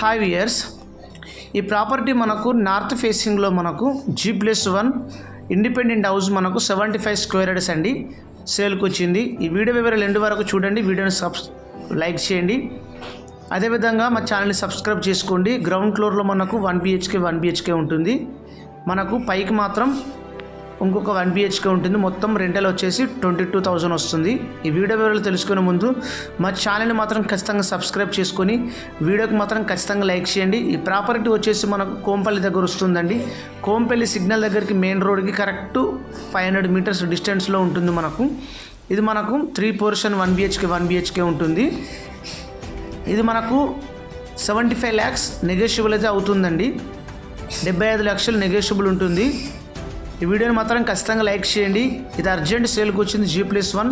Hi years ఈ property మనకు north ఫేసింగ్లో మనకు G plus one independent house మనకు సెవెంటీ ఫైవ్ స్క్వేర్ యార్డ్స్ అండి సేల్కి వచ్చింది. ఈ వీడియో వివరాలు ఎండు వరకు చూడండి. వీడియోని సబ్స్ లైక్ చేయండి. అదేవిధంగా మా ఛానల్ని సబ్స్క్రైబ్ చేసుకోండి. గ్రౌండ్ ఫ్లోర్లో మనకు వన్ బిహెచ్కే వన్ బిహెచ్కే ఉంటుంది. మనకు పైకి మాత్రం ఇంకొక వన్ బిహెచ్కే ఉంటుంది. మొత్తం రెంటల్ వచ్చేసి ట్వంటీ టూ థౌజండ్ వస్తుంది. ఈ వీడియో వివరాలు తెలుసుకునే ముందు మా ఛానల్ని మాత్రం ఖచ్చితంగా సబ్స్క్రైబ్ చేసుకొని వీడియోకి మాత్రం ఖచ్చితంగా లైక్ చేయండి. ఈ ప్రాపర్టీ వచ్చేసి మనకు కోంపల్లి దగ్గర వస్తుందండి. కోంపల్లి సిగ్నల్ దగ్గరికి మెయిన్ రోడ్కి కరెక్ట్ ఫైవ్ హండ్రెడ్ మీటర్స్ డిస్టెన్స్లో ఉంటుంది మనకు. ఇది మనకు three portion one BHK one BHK ఉంటుంది. ఇది మనకు సెవెంటీ ఫైవ్ ల్యాక్స్ నెగోషియబుల్ అయితే అవుతుందండి. డెబ్బై ఐదు లక్షలు నెగోషియబుల్ ఉంటుంది. ఈ వీడియోని మాత్రం ఖచ్చితంగా లైక్ చేయండి. ఇది అర్జెంట్ సేల్కి వచ్చింది G plus one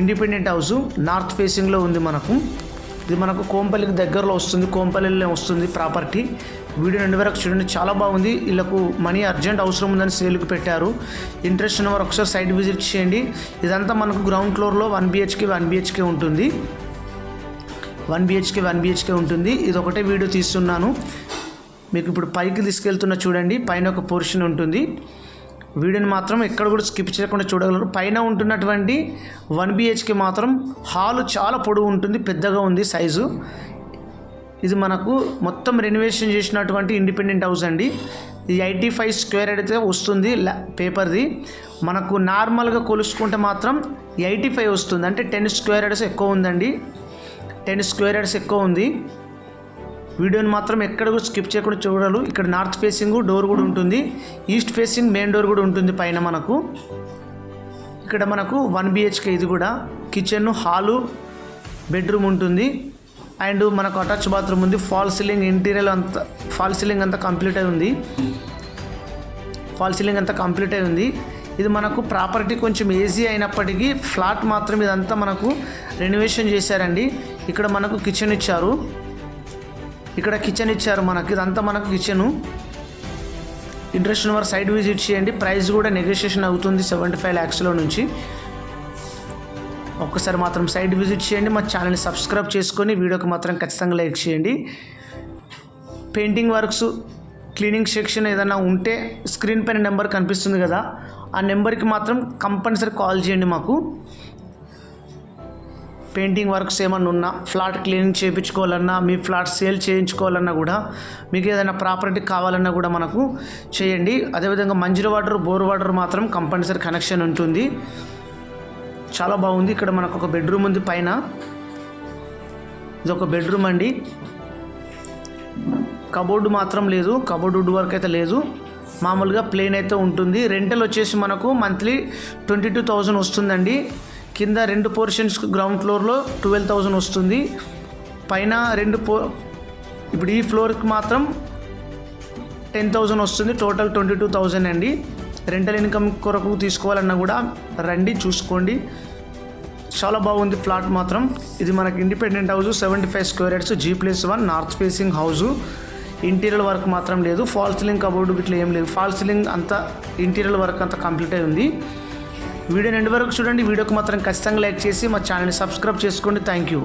independent house north ఫేసింగ్లో ఉంది మనకు. ఇది మనకు కోంపల్లికి దగ్గరలో వస్తుంది. కోంపల్లిలో వస్తుంది ప్రాపర్టీ వీడియో రెండు వరకు చూడండి. చాలా బాగుంది. వీళ్ళకు మనీ అర్జెంట్ అవసరం ఉందని సేల్కి పెట్టారు. ఇంట్రెస్ట్ ఉన్న వారు ఒకసారి సైట్ విజిట్ చేయండి. ఇదంతా మనకు గ్రౌండ్ ఫ్లోర్లో వన్ బిహెచ్కే వన్ బిహెచ్కే ఉంటుంది. వన్ బిహెచ్కే వన్ బిహెచ్కే ఉంటుంది. ఇది ఒకటే వీడియో తీస్తున్నాను. మీకు ఇప్పుడు పైకి తీసుకెళ్తున్న చూడండి పైన ఒక పోర్షన్ ఉంటుంది. వీడియోని మాత్రం ఎక్కడ కూడా స్కిప్ చేయకుండా చూడగలరు. పైన ఉంటున్నటువంటి వన్ బిహెచ్కి మాత్రం హాల్ చాలా పొడవు ఉంటుంది పెద్దగా ఉంది సైజు ఇది మనకు మొత్తం రెనోవేషన్ చేసినటువంటి ఇండిపెండెంట్ హౌస్ అండి. ఇది ఎయిటీ ఫైవ్ స్క్వేర్ అయితే వస్తుంది పేపర్ది మనకు నార్మల్గా కొలుసుకుంటే మాత్రం ఎయిటీ ఫైవ్ వస్తుంది. అంటే టెన్ స్క్వేర్ హెడ్స్ ఎక్కువ ఉందండి. టెన్ స్క్వేర్ హెడ్స్ ఎక్కువ ఉంది. వీడియోని మాత్రం ఎక్కడ కూడా స్కిప్ చేయకుండా చూడాలి. ఇక్కడ నార్త్ ఫేసింగ్ డోర్ కూడా ఉంటుంది. ఈస్ట్ ఫేసింగ్ మెయిన్ డోర్ కూడా ఉంటుంది పైన మనకు. ఇక్కడ మనకు వన్ బిహెచ్కే ఇది కూడా. కిచెన్ హాలు బెడ్రూమ్ ఉంటుంది. అండ్ మనకు అటాచ్ బాత్రూమ్ ఉంది. ఫాల్ సీలింగ్ ఇంటీరియర్ అంతా ఫాల్ సీలింగ్ అంతా కంప్లీట్ అయి ఉంది. ఫాల్ సీలింగ్ అంతా కంప్లీట్ అయి ఉంది. ఇది మనకు ప్రాపర్టీ కొంచెం ఈజీ అయినప్పటికీ ఫ్లాట్ మాత్రం ఇదంతా మనకు రెనోవేషన్ చేశారండి. ఇక్కడ మనకు కిచెన్ ఇచ్చారు. ఇక్కడ కిచెన్ ఇచ్చారు మనకి. ఇదంతా మనకు కిచెను ఇంట్రెస్ట్ ఉన్న వారు సైడ్ విజిట్ చేయండి. ప్రైస్ కూడా నెగోషియేషన్ అవుతుంది సెవెంటీ ఫైవ్ ల్యాక్స్లో నుంచి. ఒక్కసారి మాత్రం సైడ్ విజిట్ చేయండి. మా ఛానల్ని సబ్స్క్రైబ్ చేసుకొని వీడియోకి మాత్రం ఖచ్చితంగా లైక్ చేయండి. పెయింటింగ్ వర్క్స్ క్లీనింగ్ సెక్షన్ ఏదైనా ఉంటే స్క్రీన్ పైన నెంబర్ కనిపిస్తుంది కదా. ఆ నెంబర్కి మాత్రం కంపల్సరీ కాల్ చేయండి మాకు. పెయింటింగ్ వర్క్స్ ఏమన్నా ఉన్నా ఫ్లాట్ క్లీనింగ్ చేయించుకోవాలన్నా మీ ఫ్లాట్ సేల్ చేయించుకోవాలన్నా కూడా మీకు ఏదైనా ప్రాపర్టీ కావాలన్నా కూడా మనకు చేయండి. అదేవిధంగా మంజీర వాటర్ బోర్ వాటర్ మాత్రం కంపల్సరీ కనెక్షన్ ఉంటుంది. చాలా బాగుంది. ఇక్కడ మనకు ఒక బెడ్రూమ్ ఉంది పైన. ఇది ఒక బెడ్రూమ్ అండి. కబోర్డు మాత్రం లేదు. కబోర్డు వుడ్ వర్క్ అయితే లేదు. మామూలుగా ప్లేన్ అయితే ఉంటుంది. రెంటల్ వచ్చేసి మనకు మంత్లీ ట్వంటీ టూ థౌజండ్ వస్తుందండి. కింద రెండు పోర్షన్స్ గ్రౌండ్ ఫ్లోర్లో ట్వెల్వ్ థౌజండ్ వస్తుంది. పైన రెండు పో ఇప్పుడు ఈ ఫ్లోర్కి మాత్రం టెన్ థౌజండ్ వస్తుంది. టోటల్ ట్వంటీ టూ థౌజండ్ అండి. రెంటల్ ఇన్కమ్ కొరకు తీసుకోవాలన్నా కూడా రండి చూసుకోండి. చాలా బాగుంది ఫ్లాట్ మాత్రం. ఇది మనకి independent house seventy five square yards G plus one north facing house interior work మాత్రం లేదు. ఫాల్ సీలింగ్ కబోర్డు ఇట్లా ఏం లేదు. ఫాల్ సీలింగ్ అంతా ఇంటీరియర్ వర్క్ అంతా కంప్లీట్ అయి ఉంది. వీడియో ఎండ్ వరకు చూడండి. వీడియోకి మాత్రం ఖచ్చితంగా లైక్ చేసి మా ఛానల్ని సబ్స్క్రైబ్ చేసుకోండి. Thank you